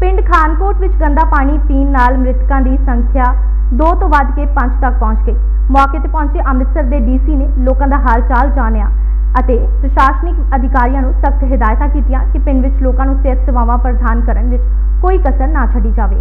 ਪਿੰਡ ਖਾਨਕੋਟ ਵਿੱਚ ਗੰਦਾ ਪਾਣੀ ਪੀਣ ਨਾਲ ਮ੍ਰਿਤਕਾਂ ਦੀ ਸੰਖਿਆ 2 ਤੋਂ ਵੱਧ ਕੇ 5 ਤੱਕ ਪਹੁੰਚ ਗਈ। ਮੌਕੇ ਤੇ ਪਹੁੰਚੇ ਅੰਮ੍ਰਿਤਸਰ ਦੇ ਡੀਸੀ ਨੇ ਲੋਕਾਂ ਦਾ ਹਾਲ ਚਾਲ ਜਾਣਿਆ ਅਤੇ ਪ੍ਰਸ਼ਾਸਨਿਕ ਅਧਿਕਾਰੀਆਂ ਨੂੰ ਸਖਤ ਹਦਾਇਤਾਂ ਕੀਤੀਆਂ ਕਿ ਪਿੰਡ ਵਿੱਚ ਲੋਕਾਂ ਨੂੰ ਸਿਹਤ ਸੇਵਾਵਾਂ ਪ੍ਰਦਾਨ ਕਰਨ ਵਿੱਚ ਕੋਈ ਕਸਰ ਨਾ ਛੱਡੀ ਜਾਵੇ।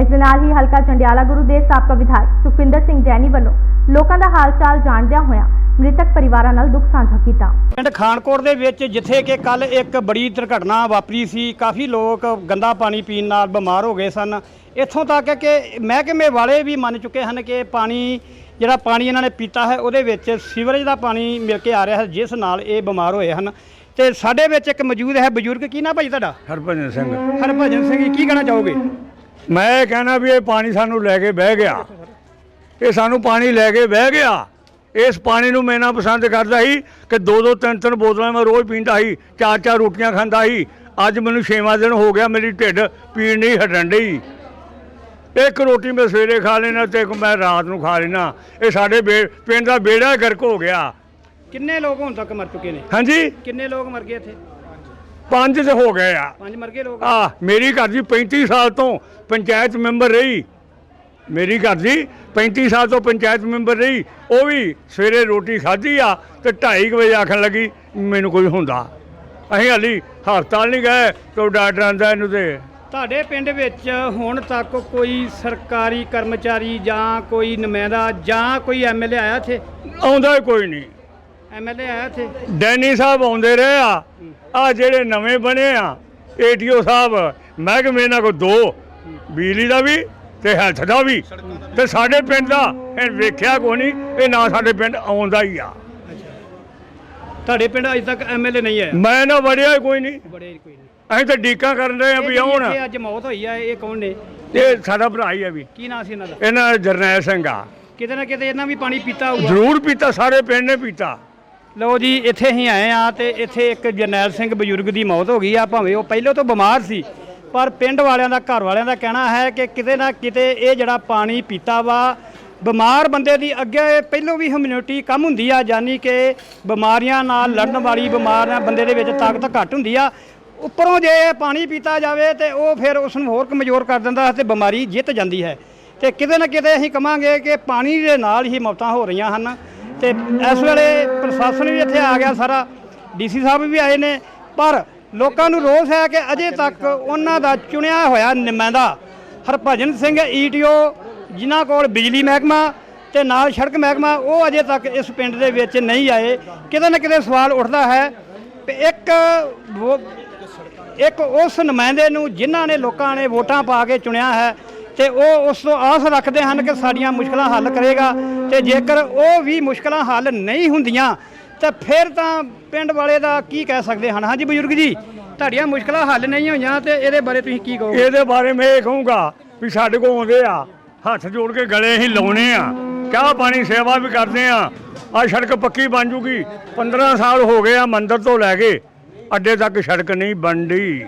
ਇਸ ਦੇ ਨਾਲ ਹੀ ਹਲਕਾ ਚੰਡਿਆਲਾ ਗੁਰੂ ਦੇ ਸਾਬਕਾ ਵਿਧਾਇਕ ਸੁਖਵਿੰਦਰ ਸਿੰਘ ਜੈਨੀ ਵੱਲੋਂ ਲੋਕਾਂ ਦਾ ਹਾਲ ਚਾਲ ਜਾਣਦਿਆਂ ਹੋਇਆਂ ਮ੍ਰਿਤਕ ਪਰਿਵਾਰਾਂ ਨਾਲ ਦੁੱਖ ਸਾਂਝਾ ਕੀਤਾ। ਪਿੰਡ ਖਾਨਕੋਟ ਦੇ ਵਿੱਚ ਜਿੱਥੇ ਕਿ ਕੱਲ ਇੱਕ ਬੜੀ ਦੁਰਘਟਨਾ ਵਾਪਰੀ ਸੀ ਕਾਫੀ ਲੋਕ ਗੰਦਾ ਪਾਣੀ ਪੀਣ ਨਾਲ ਬਿਮਾਰ ਹੋ ਗਏ ਸਨ। ਇੱਥੋਂ ਤੱਕ ਕਿ ਮਹਿਕਮੇ ਵਾਲੇ ਵੀ ਮੰਨ ਚੁੱਕੇ ਹਨ ਕਿ ਪਾਣੀ ਜਿਹੜਾ ਪਾਣੀ ਇਹਨਾਂ ਨੇ ਪੀਤਾ ਹੈ ਉਹਦੇ ਵਿੱਚ ਸੀਵਰੇਜ ਦਾ ਪਾਣੀ ਮਿਲ ਕੇ ਆ ਰਿਹਾ ਹੈ ਜਿਸ ਨਾਲ ਇਹ ਬਿਮਾਰ ਹੋਏ ਹਨ। ਤੇ ਸਾਡੇ ਵਿੱਚ ਇੱਕ ਮੌਜੂਦ ਹੈ ਬਜ਼ੁਰਗ ਕੀ ਨਾ ਭਾਈ ਤੁਹਾਡਾ? ਹਰਭਜਨ ਸਿੰਘ। ਹਰਭਜਨ ਸਿੰਘ ਜੀ ਕੀ ਕਹਿਣਾ ਚਾਹੋਗੇ? ਮੈਂ ਇਹ ਕਹਿਣਾ ਵੀ ਇਹ ਪਾਣੀ ਸਾਨੂੰ ਲੈ ਕੇ ਬਹਿ ਗਿਆ। ਇਹ ਸਾਨੂੰ ਪਾਣੀ ਲੈ ਕੇ ਬਹਿ ਗਿਆ। ਇਸ ਪਾਣੀ ਨੂੰ ਮੈਂ ਨਾ ਪਸੰਦ ਕਰਦਾ ਸੀ ਕਿ ਦੋ ਦੋ ਤਿੰਨ ਤਿੰਨ ਬੋਤਲਾਂ ਮੈਂ ਰੋਜ਼ ਪੀਂਦਾ ਸੀ ਚਾਰ ਚਾਰ ਰੋਟੀਆਂ ਖਾਂਦਾ ਸੀ। ਅੱਜ ਮੈਨੂੰ ਛੇਵਾਂ ਦਿਨ ਹੋ ਗਿਆ ਮੇਰੀ ਢਿੱਡ ਪੀੜ ਨਹੀਂ ਹਟਣ ਡਈ। ਇੱਕ ਰੋਟੀ ਮੈਂ ਸਵੇਰੇ ਖਾ ਲੈਣਾ ਤੇ ਇੱਕ ਮੈਂ ਰਾਤ ਨੂੰ ਖਾ ਲੈਣਾ ਇਹ ਸਾਡੇ ਬੇ- ਪਿੰਡ ਦਾ ਬੇੜਾ ਗਰਕ ਹੋ ਗਿਆ। ਕਿੰਨੇ ਲੋਕ ਹੁਣ ਤੱਕ ਮਰ ਚੁੱਕੇ ਨੇ? ਹਾਂਜੀ? ਕਿੰਨੇ ਲੋਕ ਮਰ ਗਏ ਇੱਥੇ? ਪੰਜ ਤੇ ਹੋ ਗਏ ਆ। ਪੰਜ ਮਰ ਗਏ ਲੋਕ? ਆ ਮੇਰੀ ਘਰ ਦੀ 35 ਸਾਲ ਤੋਂ ਪੰਚਾਇਤ ਮੈਂਬਰ ਰਹੀ। ਮੇਰੀ ਘਰ ਦੀ 35 ਸਾਲ ਤੋਂ ਪੰਚਾਇਤ ਮੈਂਬਰ ਰਹੀ ਉਹ ਵੀ ਸਵੇਰੇ ਰੋਟੀ ਖਾਧੀ ਆ ਤੇ 2:30 ਵਜੇ ਆਖਣ ਲੱਗੀ ਮੈਨੂੰ ਕੋਈ ਹੁੰਦਾ। ਅਸੀਂ ਹਾਲੀ ਹਸਪਤਾਲ ਨਹੀਂ ਗਏ ਤੇ ਡਾਕਟਰ ਆਂਦਾ ਇਹਨੂੰ ਤੇ ਤੁਹਾਡੇ ਪਿੰਡ ਵਿੱਚ ਹੁਣ ਤੱਕ ਕੋਈ ਸਰਕਾਰੀ ਕਰਮਚਾਰੀ ਜਾਂ ਕੋਈ ਨੁਮਾਇੰਦਾ ਜਾਂ ਕੋਈ ਐਮਐਲਏ ਆਇਆ ਇੱਥੇ? ਆਉਂਦਾ ਹੀ ਕੋਈ ਨਹੀਂ। ਐਮਐਲਏ ਆਇਆ ਇੱਥੇ? ਡੈਨੀ ਸਾਹਿਬ ਆਉਂਦੇ ਰਹੇ ਆ। ਆ ਜਿਹੜੇ ਨਵੇਂ ਬਣੇ ਆ ਏਟੀਓ ਸਾਹਿਬ ਮਹਿਕਮੇ ਨਾਲ ਕੋ ਦੋ ਬਿਜਲੀ ਦਾ ਵੀ ਤੇ ਹੈਲਥ ਦਾ ਵੀ। ਤੇ ਸਾਡੇ ਪਿੰਡ ਦਾ ਇਹ ਵੇਖਿਆ ਕੋ ਨਹੀਂ ਇਹ ਨਾ ਸਾਡੇ ਪਿੰਡ ਆਉਂਦਾ ਹੀ ਆ। ਤੁਹਾਡੇ ਪਿੰਡ ਅਜੇ ਤੱਕ ਐਮਐਲਏ ਨਹੀਂ ਆਇਆ? ਮੈਂ ਨਾ ਵੜਿਆ ਹੀ ਕੋਈ ਨਹੀਂ। ਬੜੇ ਕੋਈ ਨਹੀਂ। ਅਸੀਂ ਤਾਂ ਡੀਕਾਂ ਕਰਨ ਰਹੇ ਆ ਵੀ ਆਉਣ। ਇੱਥੇ ਅੱਜ ਮੌਤ ਹੋਈ ਆ ਇਹ ਕੌਣ ਨੇ? ਇਹ ਸਾਡਾ ਭਰਾ ਹੀ ਆ ਵੀ। ਕੀ ਨਾਂ ਸੀ ਇਹਨਾਂ ਦਾ? ਇਹਨਾਂ ਦਾ ਜਰਨੈਲ ਸਿੰਘ ਆ। ਕਿਤੇ ਨਾ ਕਿਤੇ ਇਹਨਾਂ ਵੀ ਪਾਣੀ ਪੀਤਾ ਹੋਊਗਾ। ਜ਼ਰੂਰ ਪੀਤਾ ਸਾਰੇ ਪਿੰਡ ਨੇ ਪੀਤਾ। ਲਓ ਜੀ ਇੱਥੇ ਹੀ ਆਏ ਆ ਤੇ ਇੱਥੇ ਇੱਕ ਜਰਨੈਲ ਸਿੰਘ ਬਜ਼ੁਰਗ ਦੀ ਮੌਤ ਹੋ ਗਈ ਆ ਭਾਵੇਂ ਉਹ ਪਹਿਲਾਂ ਤੋਂ ਬਿਮਾਰ ਸੀ ਪਰ ਪਿੰਡ ਵਾਲਿਆਂ ਦਾ, ਘਰ ਵਾਲਿਆਂ ਦਾ ਕਹਿਣਾ ਹੈ ਕਿ ਕਿਤੇ ਨਾ ਕਿਤੇ ਇਹ ਜਿਹੜਾ ਪਾਣੀ ਪੀਤਾ ਵਾ, ਬਿਮਾਰ ਬੰਦੇ ਦੀ ਅੱਗੇ ਪਹਿਲੋਂ ਵੀ ਹਮਿਊਨਿਟੀ ਕਮ ਹੁੰਦੀ ਆ, ਯਾਨੀ ਕਿ ਬਿਮਾਰੀਆਂ ਨਾਲ ਲੜਨ ਵਾਲੀ ਬਿਮਾਰ ਬੰਦੇ ਦੇ ਵਿੱਚ ਤਾਕਤ ਘੱਟ ਹੁੰਦੀ ਆ। ਉੱਪਰੋਂ ਜੇ ਇਹ ਪਾਣੀ ਪੀਤਾ ਜਾਵੇ ਤੇ ਉਹ ਫਿਰ ਉਸ ਨੂੰ ਹੋਰ ਕਮਜ਼ੋਰ ਕਰ ਦਿੰਦਾ ਹੈ ਤੇ ਬਿਮਾਰੀ ਜਿੱਤ ਜਾਂਦੀ ਹੈ। ਤੇ ਕਿਤੇ ਨਾ ਕਿਤੇ ਅਸੀਂ ਕਵਾਂਗੇ ਕਿ ਪਾਣੀ ਦੇ ਨਾਲ ਹੀ ਮੌਤਾਂ ਹੋ ਰਹੀਆਂ ਹਨ। ਤੇ ਇਸ ਵੇਲੇ ਪ੍ਰਸ਼ਾਸਨ ਵੀ ਇੱਥੇ ਆ ਗਿਆ ਸਾਰਾ, ਡੀਸੀ ਸਾਹਿਬ ਵੀ ਆਏ ਨੇ, ਪਰ ਲੋਕਾਂ ਨੂੰ ਰੋਸ ਹੈ ਕਿ ਅਜੇ ਤੱਕ ਉਹਨਾਂ ਦਾ ਚੁਣਿਆ ਹੋਇਆ ਨੁਮਾਇੰਦਾ ਹਰਭਜਨ ਸਿੰਘ ਈਟੀਓ, ਜਿਨ੍ਹਾਂ ਕੋਲ ਬਿਜਲੀ ਮਹਿਕਮਾ ਤੇ ਨਾਲ ਸੜਕ ਮਹਿਕਮਾ, ਉਹ ਅਜੇ ਤੱਕ ਇਸ ਪਿੰਡ ਦੇ ਵਿੱਚ ਨਹੀਂ ਆਏ। ਕਿਤੇ ਨਾ ਕਿਤੇ ਸਵਾਲ ਉੱਠਦਾ ਹੈ ਕਿ ਇੱਕ ਵੋ- ਇੱਕ ਉਸ ਨੁਮਾਇੰਦੇ ਨੂੰ ਜਿਨ੍ਹਾਂ ਨੇ ਲੋਕਾਂ ਨੇ ਵੋਟਾਂ ਪਾ ਕੇ ਚੁਣਿਆ ਹੈ ਤੇ ਉਹ ਉਸ ਤੋਂ ਆਸ ਰੱਖਦੇ ਹਨ ਕਿ ਸਾਡੀਆਂ ਮੁਸ਼ਕਲਾਂ ਹੱਲ ਕਰੇਗਾ ਤੇ ਜੇਕਰ ਉਹ ਵੀ ਮੁਸ਼ਕਲਾਂ ਹੱਲ ਨਹੀਂ ਹੁੰਦੀਆਂ ਤਾਂ ਫਿਰ ਤਾਂ ਪਿੰਡ ਵਾਲੇ ਦਾ ਕੀ ਕਹਿ ਸਕਦੇ ਹਨ? ਹਾਂਜੀ ਬਜ਼ੁਰਗ ਜੀ, ਤੁਹਾਡੀਆਂ ਮੁਸ਼ਕਲਾਂ ਹੱਲ ਨਹੀਂ ਹੋਈਆਂ ਤੇ ਇਹਦੇ ਬਾਰੇ ਤੁਸੀਂ ਕੀ ਕਹੋਗੇ? ਇਹਦੇ ਬਾਰੇ ਮੈਂ ਇਹ ਕਹੂੰਗਾ ਵੀ ਸਾਡੇ ਕੋਲ ਆਉਂਦੇ ਆ, ਹੱਥ ਜੋੜ ਕੇ ਗਲੇ ਹੀ ਲਾਉਣੇ ਆ। ਚਾਹ ਪਾਣੀ ਸੇਵਾ ਵੀ ਕਰਦੇ ਆ। ਆ ਸੜਕ ਪੱਕੀ ਬਣ ਜੂਗੀ। 15 ਸਾਲ ਹੋ ਗਏ ਆ ਮੰਦਿਰ ਤੋਂ ਲੈ ਕੇ, ਅੱਡੇ ਤੱਕ ਸੜਕ ਨਹੀਂ ਬਣਦੀ।